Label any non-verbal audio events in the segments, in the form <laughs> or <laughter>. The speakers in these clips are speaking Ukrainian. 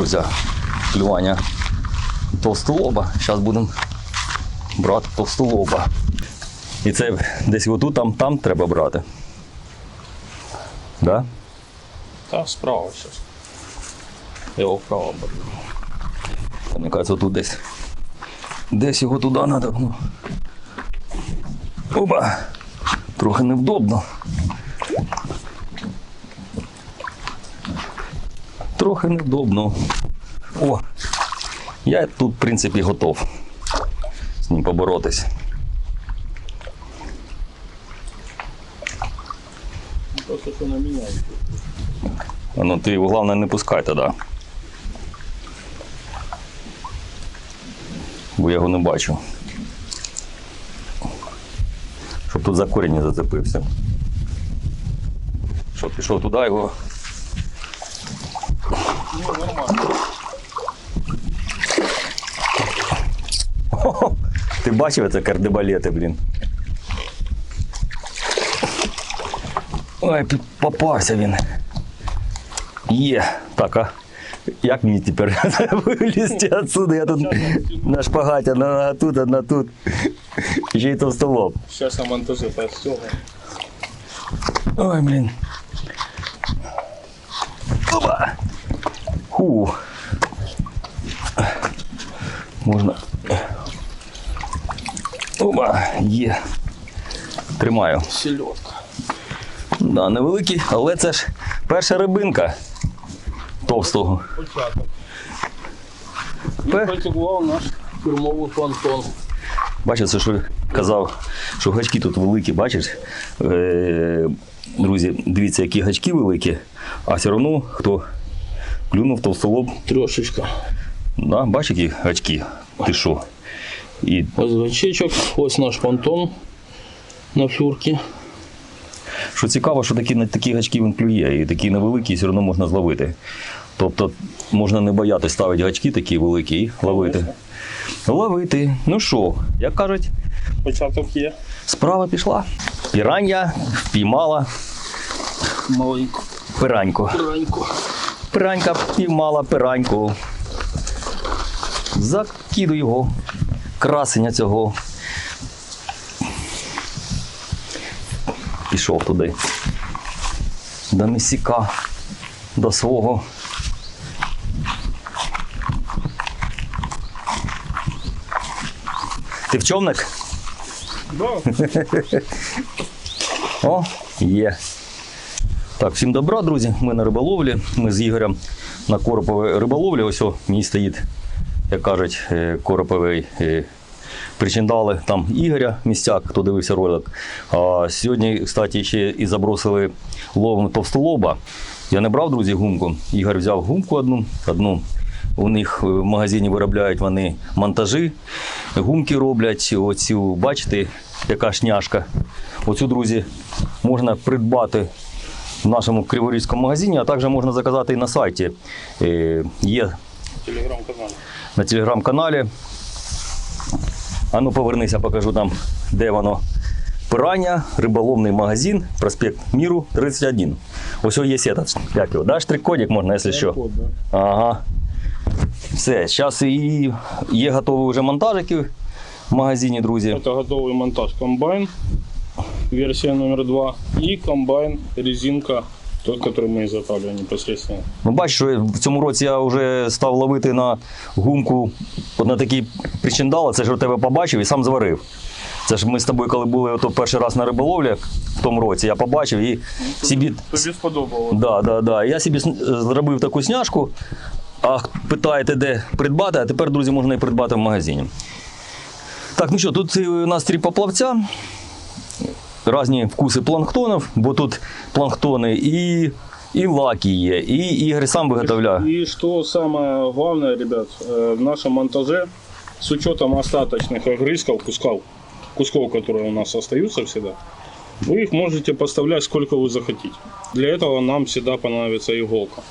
Так, друзі, клювання товстолоба. Зараз будемо брати товстолоба. І це десь отут, там, там треба брати. Да? Та справа зараз. Його вправо беру. Мені кажеться, отут десь. Десь його туди треба. Ну. Оба! Трохи невдобно. Трохи невдобно. О! Я тут, в принципі, готов з ним поборотись. Просто що на мене. А ну ти його головне не пускай тоді. Бо я його не бачу. Щоб тут за корінь не зацепився. Що, пішов туди його. Ну, нормально. Хо-хо! Ти бачив це кардебалети, блін? Ой, попався він. Є. Так, а як мені тепер <laughs> вилізти отсюди? Я тут на шпагаті, одна тут, одна тут. Ще й товстолоб. Зараз на монтажі постягаю. Ой, блін. Опа! Ху. Можна. Опа, є. Тримаю. Сельодка. Да, невеликий, але це ж перша рибинка товстого. Початок. Пе- І працював наш фірмовий планктон. Бачиш, це що казав, що гачки тут великі, бачиш? Е, друзі, дивіться, які гачки великі, а все одно хто клюнув товстолоб, Трошечка. да, бачиш, які гачки? Ти що? І Ось гачечок, ось наш понтон на фюрці. що цікаво, що такі, на такі гачки він клює, і такі невеликі, і все одно можна зловити. Тобто можна не боятися ставити гачки такі великі і ловити. Ловити. Ну що, як кажуть, Початок є. справа пішла. Пірання впіймала Маленьку. пираньку. Раньку. Пиранька піймала пираньку. Закиду його, красення цього. Пішов туди. До місіка, до свого. Ти в човник? Да. <laughs> О, є. Так, всім добра, друзі. Ми на риболовлі. Ми з Ігорем на Короповій риболовлі. Ось о, мій стоїть, як кажуть, е, Короповий. е, Причиндали там Ігоря містяк, хто дивився ролик. А сьогодні, кстати, ще і забросили ловом товстолоба. Я не брав, друзі, гумку. Ігор взяв гумку одну, одну. У них в магазині виробляють вони монтажі, гумки роблять. Оцю, бачите, яка шняшка. Оцю, друзі, можна придбати в нашому криворізькому магазині, а також можна заказати і на сайті. Е, Є Телеграм-канал. на телеграм-каналі. А ну повернися, покажу там, де воно. Пирання, риболовний магазин, проспект Міру 31. Ось є этот, як його, да? штрих-кодик можна, якщо що. Код, да. Ага. Все, зараз і є готові вже монтажики в магазині, друзі. Это готовый монтаж комбайн, версия номер два, и комбайн, резинка, тот, который мы изготавливаем непосредственно. Ну, бачиш, в цьому році я вже став ловити на гумку от на такий причиндал, це ж у тебе побачив і сам зварив. Це ж ми з тобою, коли були ото перший раз на риболовлі в тому році, я побачив і собі. Тобі сподобалось. Да, да, да. Я собі зробив таку сняшку, а питаєте, де придбати, а тепер, друзі, можна і придбати в магазині. Так, ну що, тут е, у нас три поплавця Різні вкуси планктонів, бо тут планктони і, і лаки є, і Ігор сам виготовляє. И что самое главное, ребят, э, в нашем монтаже, с учетом остаточных огрызков, кусков, кусков, которые у нас остаются всегда, вы их можете поставлять сколько вы захотите. Для этого нам всегда понадобится иголка.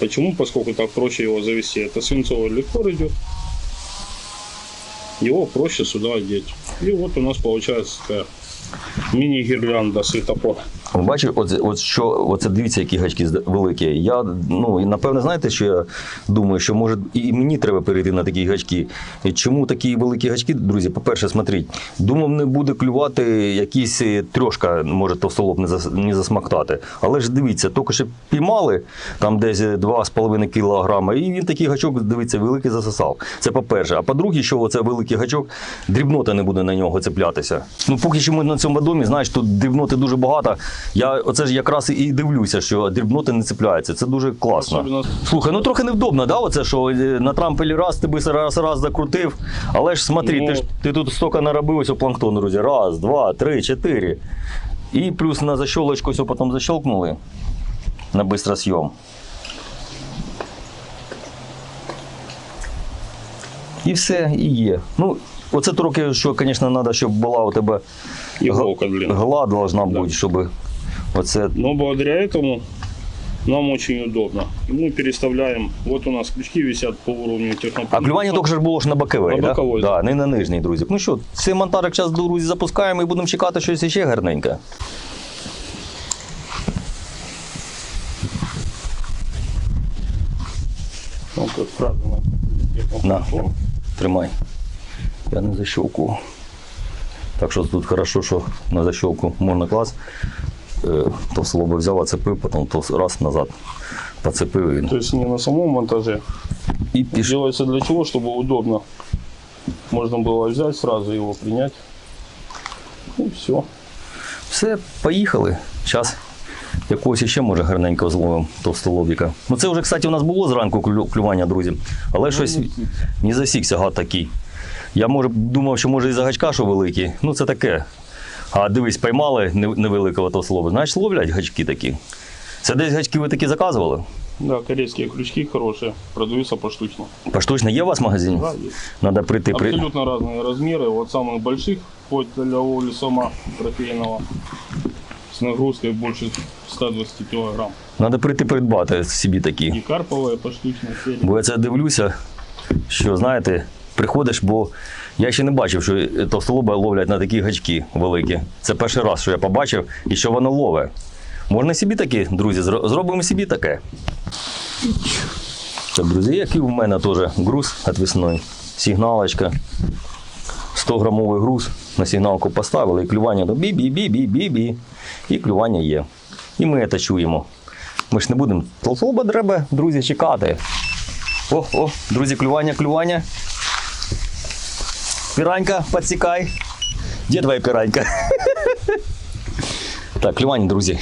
Почему? Поскольку так проще его завести. Это свинцовый ликвор идет. Его проще сюда одеть. И вот у нас получается такая мини-гирлянда светопор. Ви Бачите, от, от що, оце дивіться, які гачки великі. Я, ну, і напевне, знаєте, що я думаю, що може і мені треба перейти на такі гачки. І чому такі великі гачки, друзі? По-перше, смотріть, думав, не буде клювати якийсь е, трьошка, може товстолоб не, зас, не засмактати. Але ж дивіться, тільки що піймали там десь 2,5 кілограма, і він такий гачок, дивіться, великий засосав. Це по-перше. А по-друге, що оце великий гачок, дрібнота не буде на нього цеплятися. Ну, поки що ми на цьому домі, знаєш, тут дрібноти дуже багато. Я оце ж якраз і дивлюся, що дрібноти не цепляються. Це дуже класно. Особливо- Слухай, ну трохи невдобно, да? Оце що е, на трампелі раз тебе раз раз закрутив. Але ж смотри, Ну. ти ж ти тут стільки наробив ось у планктону, друзі. Раз, два, три, чотири. І плюс на защолочку все потім защелкнули на бистросйом. І все, і є. Ну, оце трохи, що, звісно, треба, щоб була у тебе Иголка, блин. гла должна бути, щоб оце. Но благодаря этому нам очень удобно. И мы переставляем. Вот у нас крючки висят по уровню технопомпа. А клювання тільки ж було ж на боковий, На да? боковий, Да, не на нижній, друзі. Ну що, цей монтарик зараз, друзі, запускаємо і будемо чекати щось ще гарненьке. Ну, как правильно. На, тримай. Я не защелкував. Так що тут хорошо, що на защелку можна клас. Е, То слово взяв, оцепив, потім то раз назад поцепив і він. То есть не на самом монтаже. І пішов. Делается для чего? Чтобы удобно. Можно было взять, сразу его принять. И все. Все, поїхали. Зараз якогось ще може гарненького зловимо товстолобіка. Ну це вже, кстати, у нас було зранку клювання, друзі. Але щось не засікся гад такий. Я може думав, що може і за гачка, що великий. Ну це таке. А дивись, поймали не- невеликого товстолоба. Значить, ловлять гачки такі. Це десь гачки ви такі заказували? Да, корейские крючки хорошие. Продаются поштучно. Поштучно є у вас в магазині? Да, есть. Треба прийти. При... Абсолютно разные размеры. Вот самых больших, вплоть для ловли сома трофейного, с нагрузкой больше 120 килограмм. Треба прийти придбати собі такі. И карповые поштучно серии. Бо я це дивлюся, що знаєте, приходиш, бо я ще не бачив, що товстолоба ловлять на такі гачки великі. Це перший раз, що я побачив, і що воно лове. Можна собі таке, друзі, зробимо собі таке. Так, друзі, який в мене теж груз відвісний. Сигналочка. 100 грамовий груз на сигналку поставили, і клювання до бі-бі-бі-бі-бі-бі. І клювання є. І ми це чуємо. Ми ж не будемо. Толстолоба треба, друзі, чекати. О, о, друзі, клювання, клювання. Піранька, підсікай. Де твоя піранька? <laughs> Так, клювання, друзі.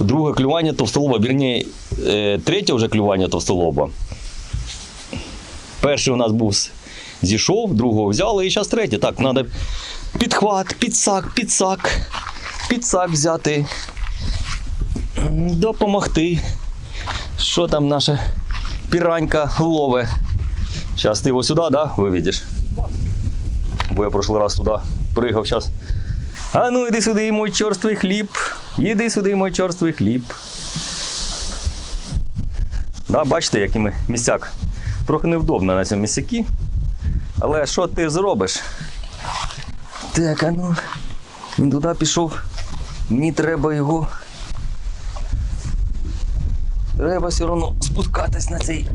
Друге клювання товстолоба, вірні, е, третє вже клювання товстолоба. Перший у нас був зійшов, другого взяли і зараз третє. Так, треба підхват, підсак, підсак, підсак взяти. Допомогти. Що там наша піранька лове? Зараз ти його сюди, да, виведеш? Бо я прошлий раз туди пригав зараз. А ну іди сюди, мой чорствий хліб. Іди сюди, мой чорствий хліб. Да, бачите, який ми місцяк. Трохи невдобно на цьому місцякі. Але що ти зробиш? Так, а ну. Він туди пішов. Мені треба його. Треба все одно спускатись на цей.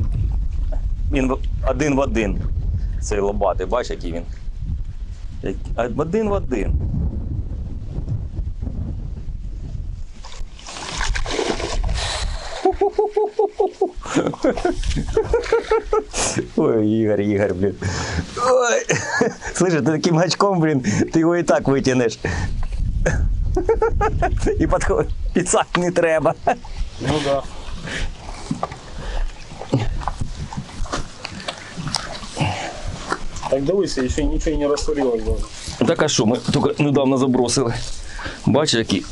Він один в один. Цей лобатий, бач, який він. А Один в один. Ой, Ігор, Ігор, блін. Ой. Слышиш, ти таким гачком, блін, ти його і так. І підход, підсак не треба. Ну да. Так дивися, еще ничего не растворилось. Так а що, ми тільки недавно забросили. Бачиш, який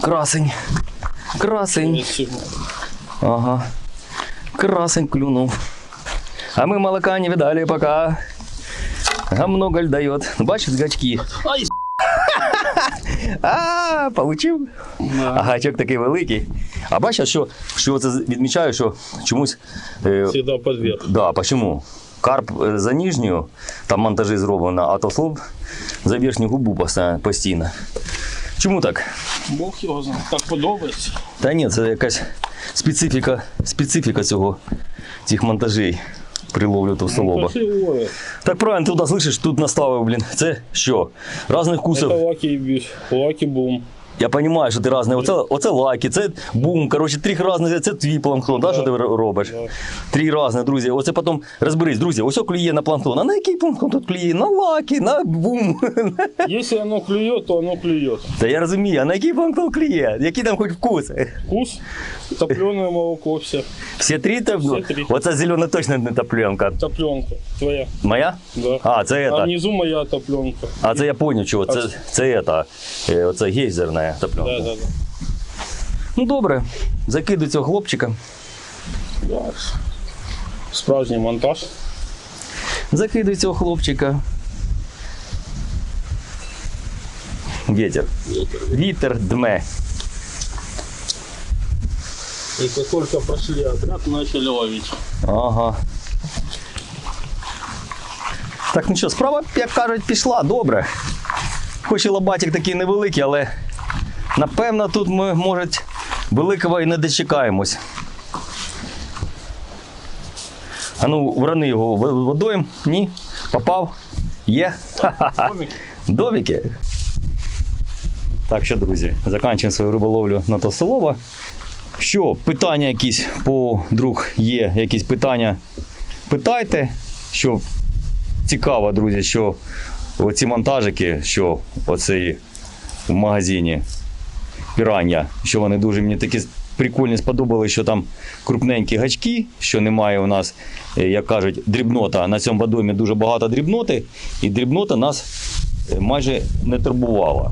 красень. Красень. Ага. Красень клюнув. А мы молока не видали пока. А много ль дает. Бачиш гачки. Ай, <laughs> А, получив. А гачок такий великий. А бачиш, що, що це відмічаю, що чомусь. Е, Всегда подверх. Да, почему? Карп е, за нижню, там монтажі зроблено, а тослоб за верхню губу постійно. Чому так? Бог його знає. Так подобається. Та ні, це якась специфіка, специфіка цього, цих монтажей при ловлю товстолоба. Красиво. Так правильно, туди слышиш, тут наставив, блін. Це що? Разних лаки бич, лаки бум. Я розумію, що ти різний. Оце, оце лаки, це бум. Коротше, три різних, це твій планктон, да. що ти робиш? Да. Три різних, друзі. Оце потім розберись, друзі, ось клює на планктон. А на який планктон тут клює? На лаки, на бум. <laughs> Если оно клюет, то оно клюет. Та я розумію, а на який планктон клює? Який там хоч вкус? Вкус, топленое молоко, все. Всі три та Всі три. Оце зелена точно не топленка. Топленка твоя. Моя? Да. А, це А ета. внизу моя топленка. А це я поняв, чого. Це, це ета. Е, Оце гейзерна топленка. Да, да, да. Ну добре, закидуй цього хлопчика. да. Справжній монтаж. Закидуй цього хлопчика. Вітер. Вітер дме. И как только пошли отряд, начали ловить. Ага. Так, ну що, справа, як кажуть, пішла, добре. Хоч і лобатик такий невеликий, але напевно тут ми, може, великого і не дочекаємось. А ну, врани його водою. Ні? Попав? Є? Домики. Так що, друзі, закінчуємо свою риболовлю на Товстолова. Що, питання якісь по друг є, якісь питання, питайте. Що цікаво, друзі, що оці монтажики, що оцей в магазині пірання, що вони дуже мені такі прикольні сподобали, що там крупненькі гачки, що немає у нас, е, як кажуть, дрібнота. На цьому водоймі дуже багато дрібноти, і дрібнота нас е, майже не турбувала.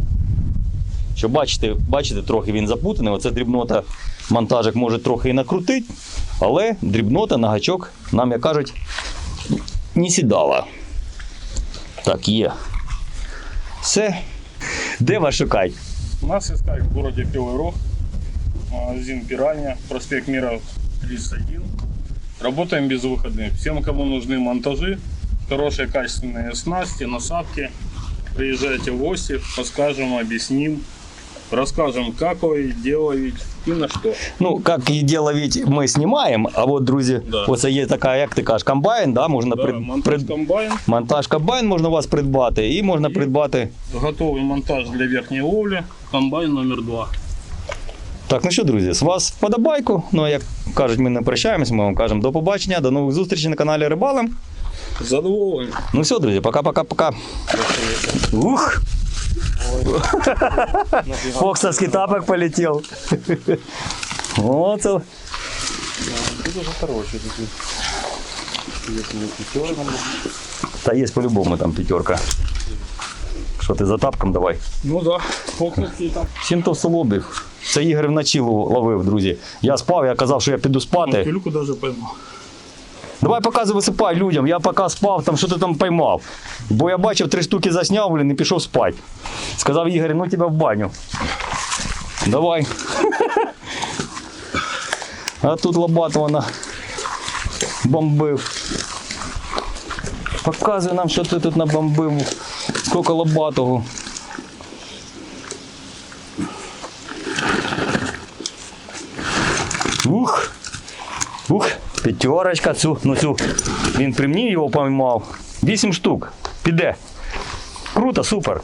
Що бачите, бачите, трохи він запутаний. Оце дрібнота монтажик може трохи і накрутить, але дрібнота на гачок нам, як кажуть, не сідала. Так, є. Все. Де вас шукають? Нас искать в городе Кривой Рог, магазин Пиранья, проспект Мира 31. Работаем без выходных. Всем, кому нужны монтажи, хорошие качественные снасти, насадки, приезжайте в гости, подскажем, объясним, расскажем, как ловить, где ловить и на что. Ну, як її ловить, ми знімаємо, а от, друзі, Да. оце є така, як ти кажеш, комбайн, да, можна Да, прид... монтаж прид- комбайн, монтаж комбайн можна у вас придбати, і можна придбати. готовый монтаж для верхней ловли, комбайн номер два. Так, ну що, друзі, з вас вподобайку. Ну, а як кажуть, ми не прощаємось, ми вам кажемо до побачення, до нових зустрічей на каналі Рибалим. Задоволен. Ну все, друзі, пока-пока-пока. Ух! Фоксовский тапок полетел. Вот это. Тут уже хороший такой. Та є по-любому там пятерка. Що ти за тапком давай? Ну да, фокусники там. Всім товстолобів. Це Ігор вночі лов- ловив, друзі. Я спав, я казав, що я піду спати. Филюку даже поймал. Давай показуй, висипай людям. Я поки спав, там що ти там поймав. Бо я бачив, три штуки засняв, блін, і пішов спати. Сказав Ігор, ну тебе в баню. Давай. <laughs> А тут Лобатова бомбив. Показуй нам, що ти тут набомбив. Скільки Лобатого. Ух! Ух, п'ятерочка, цю, ну цю. Він при мені його поймав. Вісім штук. Піде. Круто, супер.